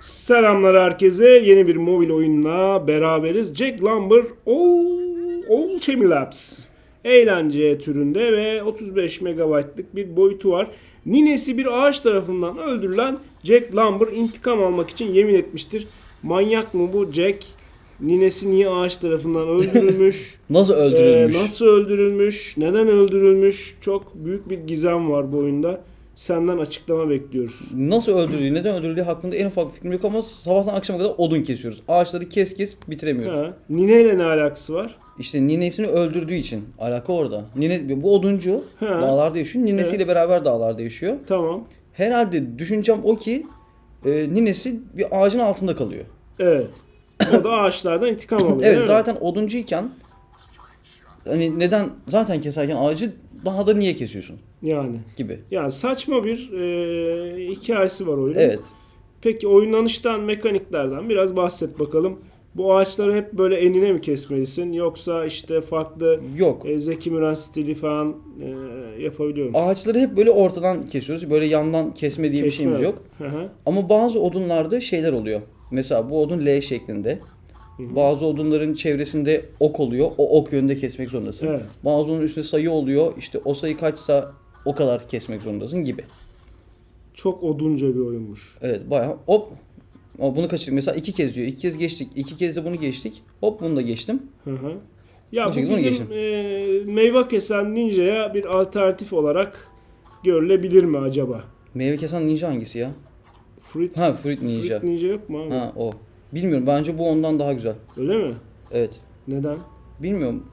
Selamlar herkese. Yeni bir mobil oyunla beraberiz. Jack Lumber All, All Chemi Labs. Eğlence türünde ve 35 MB'lık bir boyutu var. Ninesi bir ağaç tarafından öldürülen Jack Lumber intikam almak için yemin etmiştir. Manyak mı bu Jack? Ninesi niye ağaç tarafından öldürülmüş? Nasıl öldürülmüş? Ee, nasıl öldürülmüş? Neden öldürülmüş? Çok büyük bir gizem var bu oyunda. Senden açıklama bekliyoruz. Nasıl öldürüldüğü, neden öldürüldüğü hakkında en ufak fikrim yok ama sabahtan akşama kadar odun kesiyoruz. Ağaçları kes kes bitiremiyoruz. Ha. Nine ile ne alakası var? İşte ninesini öldürdüğü için alaka orada. Nine, bu oduncu Ha. dağlarda yaşıyor. Ninesiyle beraber dağlarda yaşıyor. Tamam. Herhalde düşüncem o ki e, ninesi bir ağacın altında kalıyor. Evet. O da ağaçlardan intikam alıyor. Evet zaten oduncuyken hani neden zaten keserken ağacı daha da niye kesiyorsun Yani. gibi. Yani saçma bir e, hikayesi var oyunun. Evet. Peki oynanıştan, mekaniklerden biraz bahset bakalım. Bu ağaçları hep böyle enine mi kesmelisin? Yoksa işte farklı Yok. e, Zeki Müren stili falan e, yapabiliyor musun? Ağaçları hep böyle ortadan kesiyoruz. Böyle yandan kesme diye bir Kesme. şeyimiz yok. Hı hı. Ama bazı odunlarda şeyler oluyor. Mesela bu odun L şeklinde. Bazı odunların çevresinde ok oluyor. O ok yönünde kesmek zorundasın. Evet. Bazı odunun üstünde sayı oluyor. İşte o sayı kaçsa o kadar kesmek zorundasın gibi. Çok odunca bir oyunmuş. Evet bayağı hop. Ama bunu kaçırdık. Mesela iki kez diyor. İki kez geçtik. İki kez de bunu geçtik. Hop bunu da geçtim. Hı hı. Ya Bu bu, bizim geçtim. e, meyve kesen ninja'ya bir alternatif olarak görülebilir mi acaba? Meyve kesen ninja hangisi ya? Fruit, Ha Fruit Ninja. Fruit ninja yok mu abi? Ha o. Bilmiyorum. Bence bu ondan daha güzel. Öyle mi? Evet. Neden? Bilmiyorum.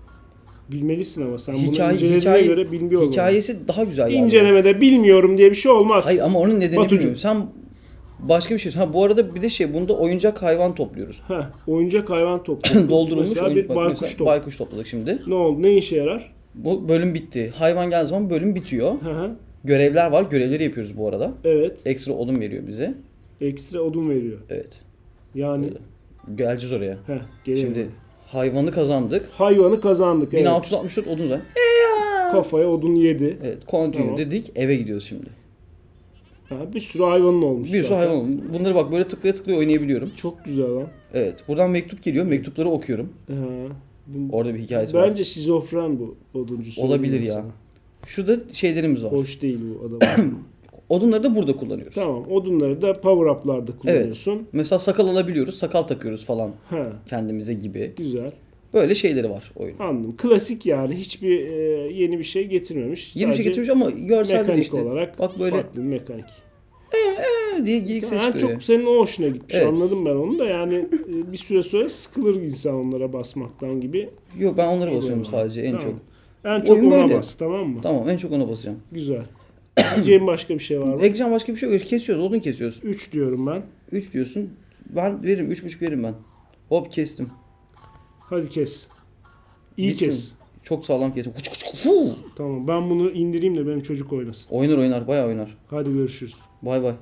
Bilmelisin ama sen bunu Hikaye, incelediğine hikaye, göre bilmiyor olmalısın. hikayesi daha güzel yani. İncelemede bilmiyorum diye bir şey olmaz. Hayır ama onun nedeni bilmiyorum. Sen başka bir şey. Ha bu arada bir de şey bunda oyuncak hayvan topluyoruz. Heh, oyuncak hayvan topladık. Doldurulmuş Mesela oyuncak- bir bak baykuş mesela top. baykuş topladık şimdi. Ne oldu? Ne işe yarar? Bu bölüm bitti. Hayvan geldiği zaman bölüm bitiyor. Hı hı. Görevler var. Görevleri yapıyoruz bu arada. Evet. Ekstra odun veriyor bize. Ekstra odun veriyor. Evet. Yani Geleceğiz oraya. heh, gelelim. Şimdi hayvanı kazandık. hayvanı kazandık. Evet. 1664 odun var. Kafaya odun yedi. Evet. Continue Tamam. dedik. Eve gidiyoruz şimdi. Ha, bir sürü hayvanın olmuş. Bir sürü zaten. hayvan. oldu. Bunları bak böyle tıklaya tıklaya oynayabiliyorum. Çok güzel lan. Evet. Buradan mektup geliyor. Mektupları okuyorum. Ha, bu- Orada bir hikayesi var. Bence şizofren bu oduncu. söyleyeyim Olabilir ben ya. sana. Şurada şeylerimiz var. Hoş değil bu adam. Odunları da burada kullanıyoruz. tamam. Odunları da power up'larda kullanıyorsun. Mesela sakal alabiliyoruz, sakal takıyoruz falan Ha, kendimize gibi. güzel. Böyle şeyleri var oyun. Anladım. Klasik yani. Hiçbir e, yeni bir şey getirmemiş. Yeni bir şey getirmiş ama görsel mekanik işte. olarak Bak böyle farklı bir mekanik. "Ee" diye geyik ses Yani çıkıyor. çok senin o hoşuna gitmiş. Evet. Anladım ben onu da yani e, bir süre sonra sıkılır insan onlara basmaktan gibi. Yok ben onlara basıyorum sadece en Tamam. çok. En çok Oyun ona böyle. bas tamam mı? Tamam en çok ona basacağım. Güzel. Diyeceğim başka bir şey var mı? Ekleyeceğim başka bir şey yok. Kesiyoruz, odun kesiyoruz. 3 diyorum ben. 3 diyorsun. Ben veririm, 3.5 veririm ben. Hop kestim. Hadi kes. İyi Bitti kes. Çok sağlam kestim. Kuç kuç kuç. Tamam ben bunu indireyim de benim çocuk oynasın. Oynar oynar, bayağı oynar. Hadi görüşürüz. Bay bay.